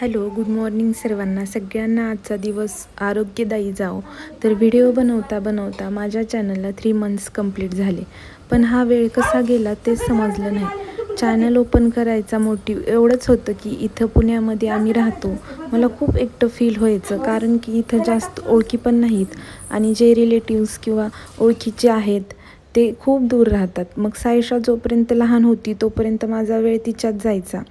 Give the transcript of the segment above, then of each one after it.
Hello good morning सर्वांना. सगळ्यांना आजचा दिवस आरोग्यदायी जाओ तर व्हिडिओ बनवता बनवता माझ्या चॅनलला थ्री मंथ्स कंप्लीट झाले. पण हा वेळ कसा गेला ते समजलं नाही. चॅनल ओपन करायचा मोटिव एवढंच होतं की इथं पुण्यामध्ये आम्ही राहतो. मला खूप एकटं फील व्हायचं कारण की इथं जास्त ओळखी पण नाहीत. आणि जे रिलेटिव्स किंवा ओळखीचे आहेत ते खूप दूर राहतात. मग सायशा जोपर्यंत लहान होती तोपर्यंत माझा वेळ तिच्यात जायचा.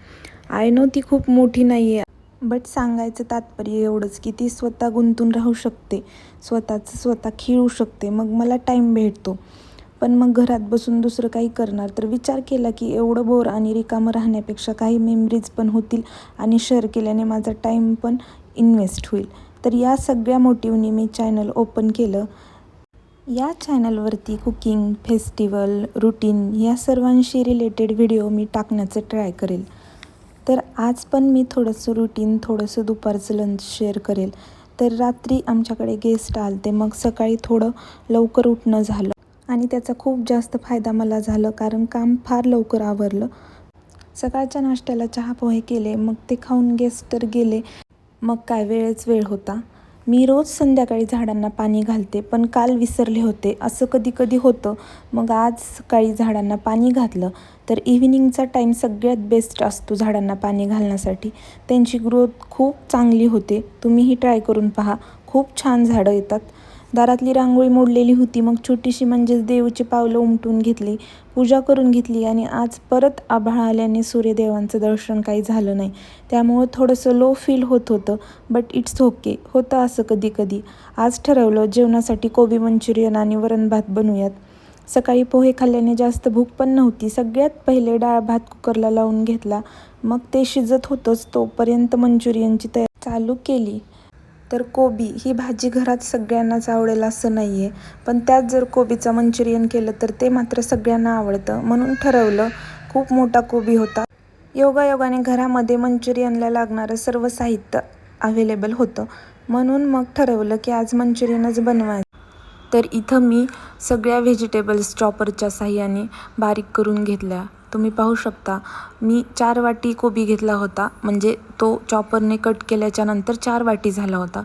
आय नो ती खूप मोठी नाही आहे बट सांगायचं तात्पर्य एवढंच की ती स्वतः गुंतून राहू शकते. स्वतःचं स्वतः खेळू शकते. मग मला टाईम भेटतो. पण मग घरात बसून दुसरं काही करणार तर विचार केला की एवढं बोर आणि रिकामं राहण्यापेक्षा काही मेमरीज पण होतील आणि शेअर केल्याने माझा टाईम पण इन्व्हेस्ट होईल. तर या सगळ्या मोटिवनी मी चॅनल ओपन केलं. या चॅनलवरती कुकिंग फेस्टिवल रुटीन या सर्वांशी रिलेटेड व्हिडिओ मी टाकण्याचं ट्राय करेल. तर आज पण मी थोडंसं रुटीन थोडंसं दुपारचं लंच शेअर करेल. तर रात्री आमच्याकडे गेस्ट आले ते मग सकाळी थोडं लवकर उठणं झालं. आणि त्याचा खूप जास्त फायदा मला झालं कारण काम फार लवकर आवरलं. सकाळच्या नाश्त्याला चहा पोहे केले. मग ते खाऊन गेस्ट तर गेले. मग काय वेळच वेळ होता. मी रोज संध्याकाळी झाडांना पाणी घालते पण काल विसरले होते. असं कधी कधी होतं. मग आज सकाळी झाडांना पाणी घातलं तर इव्हिनिंगचा टाईम सगळ्यात बेस्ट असतो झाडांना पाणी घालण्यासाठी. त्यांची ग्रोथ खूप चांगली होते. तुम्हीही ट्राय करून पहा. खूप छान झाडं येतात. दारातली रांगोळी मोडलेली होती. मग छोटीशी म्हणजेच देवची पावलं उमटून घेतली पूजा करून घेतली आणि आज परत आभाळ आल्याने सूर्यदेवांचं दर्शन काही झालं नाही. त्यामुळं थोडंसं लो फील होत होतं बट इट्स ओके होतं असं कधी कधी. आज ठरवलं जेवणासाठी कोबी मंचुरियन आणि वरण भात बनवूयात. सकाळी पोहे खाल्ल्याने जास्त भूक पण नव्हती. सगळ्यात पहिले डाळ भात कुकरला लावून घेतला. मग ते शिजत होतंच तोपर्यंत मंचुरियनची तयारी चालू केली. तर कोबी ही भाजी घरात सगळ्यांनाच आवडेल असं नाही आहे पण त्यात जर कोबीचं मंचुरियन केलं तर ते मात्र सगळ्यांना आवडतं म्हणून ठरवलं खूप मोठा कोबी होता. योगायोगाने घरामध्ये मंचुरियनला लागणारं सर्व साहित्य अवेलेबल होतं. म्हणून मग ठरवलं की आज मंचुरियनच बनवायचं. तर इथं मी सगळ्या व्हेजिटेबल्स चॉपरच्या साह्याने बारीक करून घेतल्या. तुम्ही पाहू शकता. मी चार वाटी कोबी घेतला होता. म्हणजे तो चॉपरने कट केल्याच्यानंतर चार वाटी झाला होता.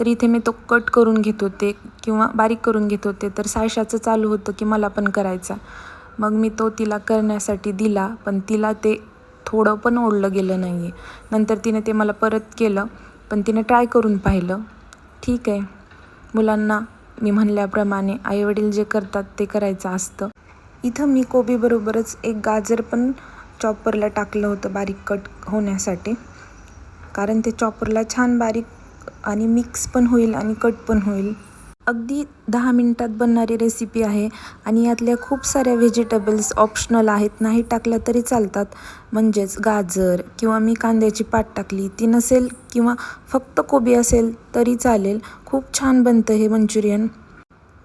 तर इथे मी तो कट करून घेत होते किंवा बारीक करून घेत होते. तर सायशाचं चालू होतं की मला पण करायचा. मग मी तो तिला करण्यासाठी दिला पण तिला ते थोडं पण ओढलं गेलं नाही आहे नंतर तिने ते मला परत केलं पण तिने ट्राय करून पाहिलं. ठीक आहे. मुलांना मी म्हणल्याप्रमाणे आईवडील जे करतात ते करायचं असतं. इथं मी कोबीबरोबरच एक गाजर पण चॉपरला टाकलं होतं बारीक कट होण्यासाठी. कारण ते चॉपरला छान बारीक आणि मिक्स पण होईल आणि कट पण होईल. अगदी दहा मिनटात बनणारी रेसिपी आहे आणि यातल्या खूप साऱ्या व्हेजिटेबल्स ऑप्शनल आहेत. नाही टाकल्या तरी चालतात. म्हणजेच गाजर किंवा मी कांद्याची पाट टाकली ती नसेल किंवा फक्त कोबी असेल तरी चालेल. खूप छान बनतं हे मंचुरियन.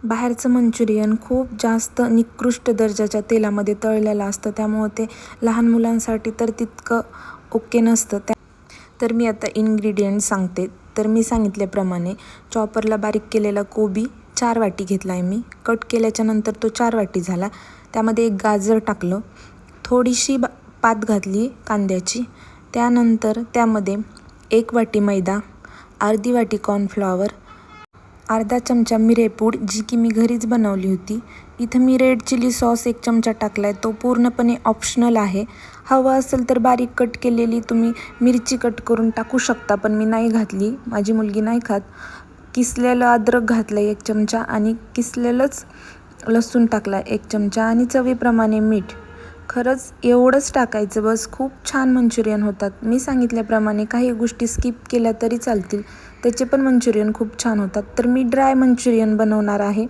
बाहेरचं मंचुरियन खूप जास्त निकृष्ट दर्जाच्या तेलामध्ये तळलेलं असतं. त्यामुळं ते लहान मुलांसाठी तर तितकं ओके नसतं. त्या तर मी आता इन्ग्रेडियंट सांगते. तर मी सांगितल्याप्रमाणे चॉपरला बारीक केलेला कोबी चार वाटी घेतला आहे मी. कट केल्याच्यानंतर तो चार वाटी झाला. त्यामध्ये एक गाजर टाकलं. थोडीशी बा पात घातली कांद्याची. त्यानंतर त्यामध्ये एक वाटी मैदा अर्धी वाटी कॉर्नफ्लॉवर अर्धा चमचा मिरेपूड जी की मी घरीच बनवली होती. इथं मी रेड चिली सॉस एक चमचा टाकला आहे तो पूर्णपणे ऑप्शनल आहे. हवं असेल तर बारीक कट केलेली तुम्ही मिरची कट करून टाकू शकता पण मी नाही घातली. माझी मुलगी नाही खात. किसलेलं अद्रक घातलं आहे एक चमचा आणि किसलेलंच लसूण टाकला आहे एक चमचा आणि चवीप्रमाणे मीठ. खरंच एवढंच टाकायचं. बस खूप छान मंचुरियन होतात. मी सांगितल्याप्रमाणे काही गोष्टी स्किप केल्या तरी चालतील. त्याचे पण मंचुरियन खूप छान होतात. तर मी ड्राय मंचुरियन बनवणार आहे.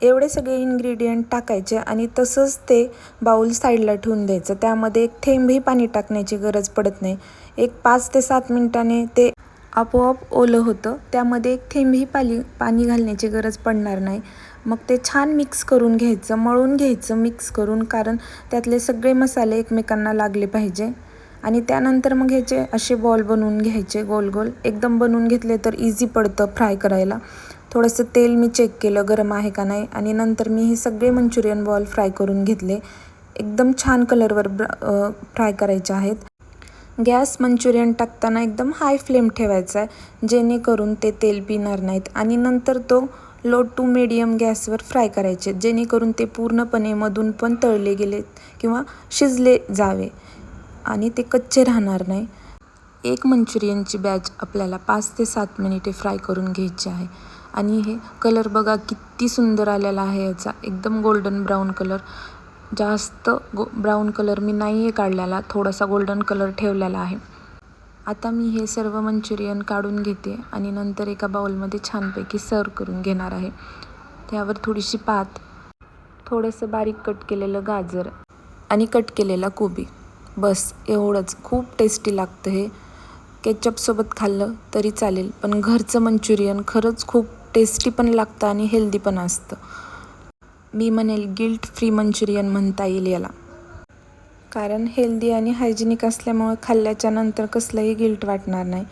एवढे सगळे इन्ग्रेडियंट टाकायचे आणि तसंच ते बाऊल साईडला ठेवून द्यायचं. त्यामध्ये एक थेंबही पाणी टाकण्याची गरज पडत नाही. एक पाच ते सात मिनटाने ते आपोआप ओलं होतं. त्यामध्ये एक थेंबही पाली पाणी घालण्याची गरज पडणार नाही. मग ते छान मिक्स करून घ्यायचं मळून घ्यायचं मिक्स करून कारण त्यातले सगळे मसाले एकमेकांना लागले पाहिजे. आणि त्यानंतर मग ह्याचे असे बॉल बनवून घ्यायचे गोल गोल. एकदम बनवून घेतले तर इझी पडतं फ्राय करायला. थोडंसं तेल मी चेक केलं गरम आहे का नाही? आणि नंतर मी हे सगळे मंचुरियन बॉल फ्राय करून घेतले. एकदम छान कलरवर फ्राय करायचे आहेत. गॅस मंचुरियन टाकताना एकदम हाय फ्लेम ठेवायचा आहे जेणेकरून ते तेल पिणार नाहीत. आणि नंतर तो लो टू मिडियम गॅसवर फ्राय करायचे जेणेकरून ते पूर्णपणे मधून पण तळले गेले किंवा शिजले जावे आणि ते कच्चे राहणार नाही. एक मंचुरियनची बॅच आपल्याला पाच ते सात मिनिटे फ्राय करून घ्यायची आहे. आणि हे कलर बघा किती सुंदर आलेला आहे याचा. एकदम गोल्डन ब्राऊन कलर जास्त गो ब्राऊन कलर मी नाही आहे काढलेला थोडासा गोल्डन कलर ठेवलेला आहे. आता मी हे सर्व मंचुरियन काढून घेते आणि नंतर एका बाउलमध्ये छानपैकी सर्व करून घेणार आहे. त्यावर थोडीशी पात थोडंसं बारीक कट केलेलं गाजर आणि कट केलेला कोबी. बस एवढंच. खूप टेस्टी लागतं हे. केचपसोबत खाल्लं तरी चालेल पण घरचं मंचुरियन खरंच खूप टेस्टी पण लागतं आणि हेल्दी पण असतं. मी म्हणेल गिल्ट फ्री मंचुरियन म्हणता येईल याला. कारण हेल्दी आणि हायजेनिक असल्यामुळे खाल्ल्याच्या नंतर कसलंही गिल्ट वाटणार नाही.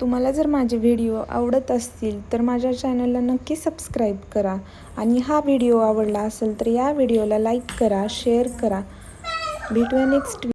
तुम्हाला जर माझे व्हिडिओ आवडत असतील तर माझ्या चॅनलला नक्की सबस्क्राईब करा आणि हा व्हिडिओ आवडला असेल तर या व्हिडिओला लाईक करा शेअर करा. भेटूया नेक्स्ट